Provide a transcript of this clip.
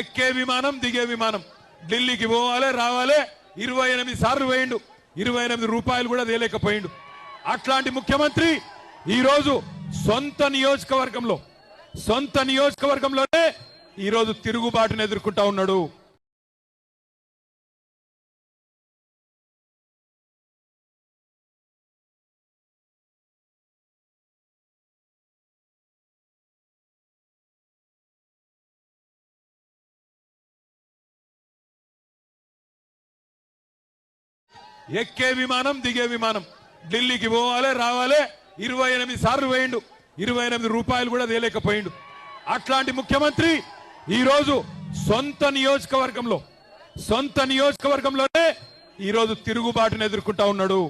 ఎక్కే విమానం దిగే విమానం. ఢిల్లీకి పోవాలి రావాలి ఇరవై ఎనిమిది సార్లు వేయండు ఇరవై ఎనిమిది రూపాయలు కూడా తేలేకపోయిండు. అట్లాంటి ముఖ్యమంత్రి ఈరోజు సొంత నియోజకవర్గంలో సొంత నియోజకవర్గంలోనే ఈరోజు తిరుగుబాటును ఎదుర్కొంటా ఉన్నాడు. ఎక్కే విమానం దిగే విమానం. ఢిల్లీకి పోవాలి రావాలి ఇరవై ఎనిమిది సార్లు వేయండు ఇరవై ఎనిమిది రూపాయలు కూడా తేలేకపోయిండు. అట్లాంటి ముఖ్యమంత్రి ఈరోజు సొంత నియోజకవర్గంలో సొంత నియోజకవర్గంలోనే ఈరోజు తిరుగుబాటును ఎదుర్కొంటా ఉన్నాడు.